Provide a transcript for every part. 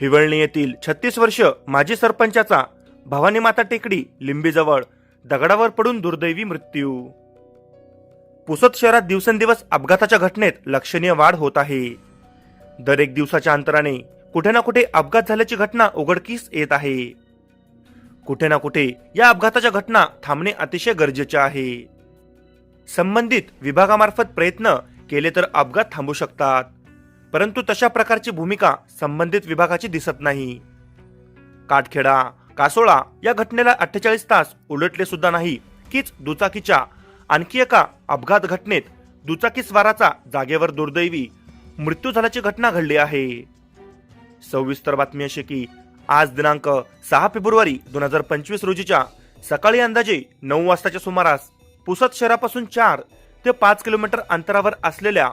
हिवळणी येथील छत्तीस वर्ष माजी सरपंचाचा भवानी माता टेकडी लिंबीजवळ दगडावर पडून दुर्दैवी मृत्यू. पुसद शहरात दिवसेंदिवस अपघाताच्या घटनेत लक्षणीय वाढ होत आहे. दर एक दिवसाच्या अंतराने कुठे ना कुठे अपघात झाल्याची घटना उघडकीस येत आहे. कुठे ना कुठे या अपघाताच्या घटना थांबणे अतिशय गरजेचे आहे. संबंधित विभागामार्फत प्रयत्न केले तर अपघात थांबू शकतात. परंतु तशा प्रकारची भूमिका संबंधित विभागाची दिसत नाही. काटखेडा कासोळा या घटनेला अठ्ठेचाळीस तास उलटले सुद्धा नाही कीच दुचाकीच्या आणखी एका अपघात घटनेत दुचाकी स्वाराचा जागेवर दुर्दैवी मृत्यू झाल्याची घटना घडली आहे. सविस्तर बातमी अशी की आज दिनांक सहा फेब्रुवारी दोन हजार पंचवीस रोजीच्या सकाळी अंदाजे नऊ वाजताच्या सुमारास पुसद शहरापासून चार ते पाच किलोमीटर अंतरावर असलेल्या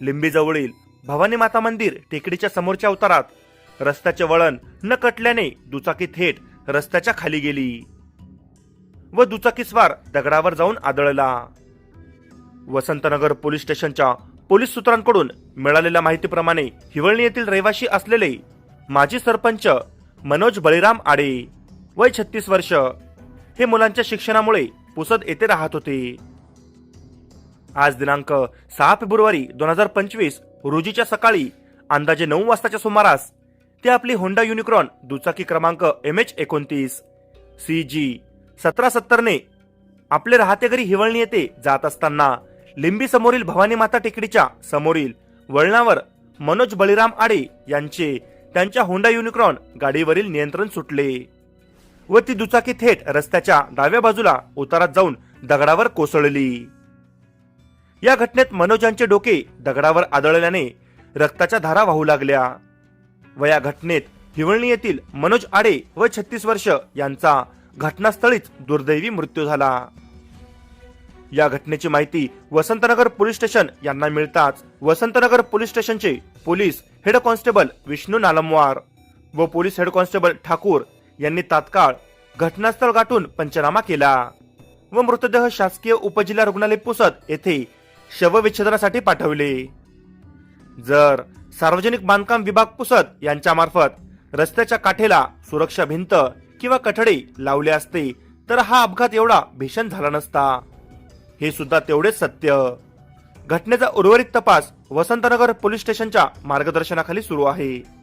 लिंबीजवळील भवानी माता मंदिर टेकडीच्या समोरच्या उतारात रस्त्याचे वळण न कटल्याने दुचाकी थेट रस्त्याच्या खाली गेली. व दुचाकीस्वार दगडावर जाऊन आदळला. वसंतनगर पोलीस स्टेशनच्या पोलीस सूत्रांकडून मिळालेल्या माहितीप्रमाणे हिवळणी येथील रहिवासी असलेले माजी सरपंच मनोज बळीराम आडे वय छत्तीस वर्ष. हे मुलांच्या शिक्षणामुळे पुसद येथे राहत होते. आज दिनांक सहा फेब्रुवारी दोन हजार पंचवीस रोजीच्या सकाळी अंदाजे नऊ वाजताच्या सुमारास ते आपली होंडा युनिक्रॉन दुचाकी क्रमांक एम एच एकोणतीस सी जी सतरा सत्तरने आपले राहते घरी हिवळणी येथे जात असताना लिंबी समोरील भवानी माता टेकडीच्या समोरील वळणावर मनोज बळीराम आडे यांचे त्यांच्या होंडा युनिक्रॉन गाडीवरील नियंत्रण सुटले व ती दुचाकी थेट रस्त्याच्या डाव्या बाजूला उतारात जाऊन दगडावर कोसळली. या घटनेत मनोजांचे डोके दगडावर आदळल्याने रक्ताच्या धारा वाहू लागल्या. व या घटनेत हिवळणी येथील मनोज आडे व छत्तीस वर्ष यांचा घटनास्थळीच दुर्दैवी मृत्यू झाला. या घटनेची माहिती वसंतनगर पोलीस स्टेशन यांना मिळताच वसंतनगर पोलीस स्टेशनचे police head constable Vishnu Nalamwar व पोलीस हेड कॉन्स्टेबल ठाकूर यांनी तात्काळ घटनास्थळ गाठून पंचनामा केला व मृतदेह शासकीय उपजिल्हा रुग्णालय पुसद येथे शवविच्छेदनासाठी पाठवले. जर सार्वजनिक बांधकाम विभाग पुसद यांच्या मार्फत रस्त्याच्या काठेला सुरक्षा भिंत किंवा कठडे लावले असते तर हा अपघात एवढा भीषण झाला नसता. हे सुद्धा तेवढेच सत्य. घटनेचा उर्वरित तपास वसंतनगर पोलीस स्टेशनच्या मार्गदर्शनाखाली सुरू आहे.